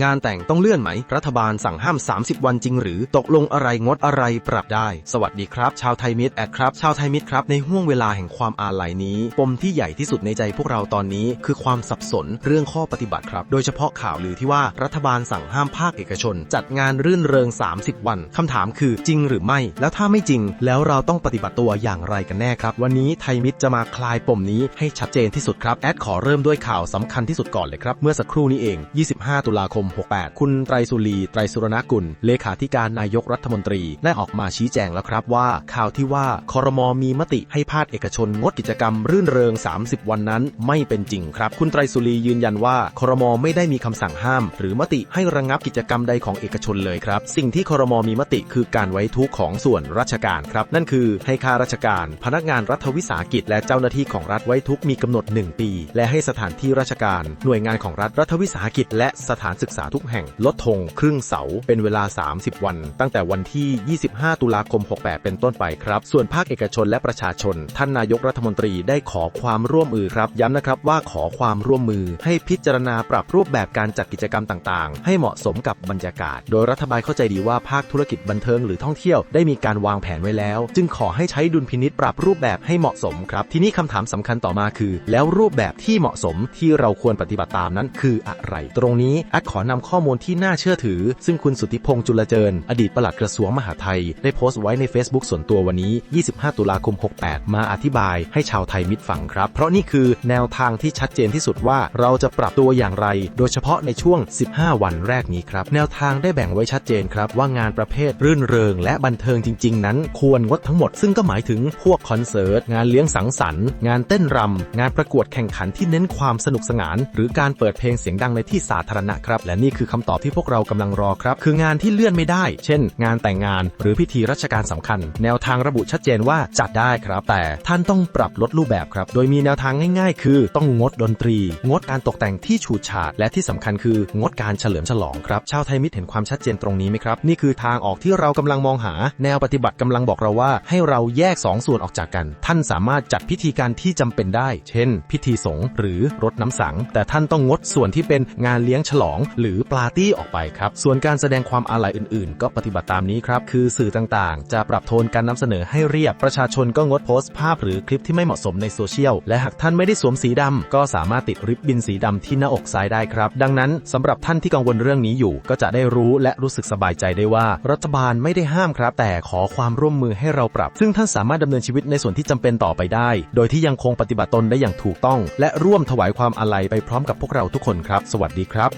งานแต่งต้องเลื่อนไหม รัฐบาลสั่งห้าม 30 วันจริงหรือ ตกลงอะไรงดอะไรปรับได้ สวัสดีครับ ชาวไทยมิตรแอดครับ ชาวไทยมิตรครับ ในห่วงเวลาแห่งความอาลัยนี้ ปมที่ใหญ่ที่สุดในใจพวกเราตอนนี้ คือความสับสนเรื่องข้อปฏิบัติครับ โดยเฉพาะข่าวลือที่ว่ารัฐบาลสั่งห้ามภาคเอกชน จัดงานรื่นเริง 30 วันคำถามคือจริงหรือไม่ แล้วถ้าไม่จริง แล้วเราต้องปฏิบัติตัวอย่างไรกันแน่ครับ วันนี้ไทยมิตรจะมาคลายปมนี้ให้ชัดเจนที่สุดครับแอดขอเริ่มด้วยข่าวสำคัญที่สุดก่อนเลยครับเมื่อสักครู่นี้เอง 25 ตุลาคม68 คุณไตรสุรี ไตรสุรณกุล เลขาธิการนายกรัฐมนตรี ได้ออกมาชี้แจงแล้วครับว่า ข่าวที่ว่าคอรมอมีมติให้ภาคเอกชนงดกิจกรรมรื่นเริง 30 วันนั้น ไม่เป็นจริงครับ คุณไตรสุรียืนยันว่าคอรมอไม่ได้มีคำสั่งห้าม หรือมติให้ระงงับกิจกรรมใดของเอกชนเลยครับ สิ่งที่คอรมอมีมติคือการไว้ทุกข์ของส่วนราชการครับ นั่นคือให้ข้าราชการ พนักงานรัฐวิสาหกิจ และเจ้าหน้าที่ของรัฐไว้ทุกข์มีกำหนด 1 ปี และให้สถานที่ราชการ หน่วยงานของรัฐรัฐวิสาหกิจ และสถานศึกษาทุกแห่ง ลดธงครึ่งเสาเป็นเวลา 30 วัน ตั้งแต่วันที่ 25 ตุลาคม 68 เป็นต้นไปครับ ส่วนภาคเอกชนและประชาชน ท่านนายกรัฐมนตรีได้ขอความร่วมมือครับ ย้ำนะครับว่าขอความร่วมมือ ให้พิจารณาปรับรูปแบบการจัดกิจกรรมต่างๆ ให้เหมาะสมกับบรรยากาศ โดยรัฐบาลเข้าใจดีว่าภาคธุรกิจบันเทิงหรือท่องเที่ยวได้มีการวางแผนไว้แล้ว จึงขอให้ใช้ดุลพินิษปรับรูปแบบให้เหมาะสมครับ ทีนี้คำถามสำคัญต่อมาคือ แล้วรูปแบบที่เหมาะสมที่เราควรปฏิบัติตามนั้นคืออะไร ตรงนี้แอดขอนำข้อมูลที่น่าเชื่อถือ ซึ่งคุณสุทธิพงษ์จุลเจิญ อดีตปลัดกระทรวงมหาดไทย ได้โพสต์ไว้ใน Facebook ส่วนตัววันนี้ 25 ตุลาคม 68 มาอธิบายให้ชาวไทยมิตรฟังครับ เพราะนี่คือแนวทางที่ชัดเจนที่สุดว่าเราจะปรับตัวอย่างไร โดยเฉพาะในช่วง 15 วันแรกนี้ครับ แนวทางได้แบ่งไว้ชัดเจนครับ ว่างานประเภทรื่นเริง และบันเทิงจริง ๆ นั้น ควรงดทั้งหมด ซึ่งก็หมายถึงพวกคอนเสิร์ต งานเลี้ยงสังสรรค์ งานเต้นรำงานประกวดแข่งขันที่เน้นความสนุกสนาน หรือการเปิดเพลงเสียงดังในที่สาธารณะครับและนี่คือคำตอบที่พวกเรากำลังรอครับ คืองานที่เลื่อนไม่ได้ เช่น งานแต่งงาน หรือพิธีราชการสำคัญ แนวทางระบุชัดเจนว่าจัดได้ครับ แต่ท่านต้องปรับลดรูปแบบครับ โดยมีแนวทางง่ายๆ คือ ต้องงดดนตรี งดการตกแต่งที่ฉูดฉาด และที่สำคัญคืองดการเฉลิมฉลองครับ ชาวไทยมิตรเห็นความชัดเจนตรงนี้ไหมครับ นี่คือทางออกที่เรากำลังมองหา แนวปฏิบัติกำลังบอกเราว่า ให้เราแยกสองส่วนออกจากกัน ท่านสามารถจัดพิธีการที่จำเป็นได้ เช่น พิธีสงฆ์หรือรดน้ำสัง แต่ท่านต้องงดส่วนที่เป็นงานเลี้ยงฉลองหรือปาร์ตี้ออกไปครับ ส่วนการแสดงความอาลัยอื่นๆ ก็ปฏิบัติตามนี้ครับ คือสื่อต่างๆ จะปรับโทนการนำเสนอให้เรียบ ประชาชนก็งดโพสต์ภาพหรือคลิปที่ไม่เหมาะสมในโซเชียล และหากท่านไม่ได้สวมสีดำก็สามารถติดริบบิ้นสีดำที่หน้าอกซ้ายได้ครับ ดังนั้นสำหรับท่านที่กังวลเรื่องนี้อยู่ ก็จะได้รู้และรู้สึกสบายใจได้ว่า รัฐบาลไม่ได้ห้ามครับ แต่ขอความร่วมมือให้เราปรับ ซึ่งท่านสามารถดำเนินชีวิตในส่วนที่จำเป็นต่อไปได้ โดยที่ยังคงปฏิบัติตนได้อย่างถูกต้อง และร่วมถวายความอาลัยไปพร้อมกับพวกเราทุกคนครับ สวัสดีครับ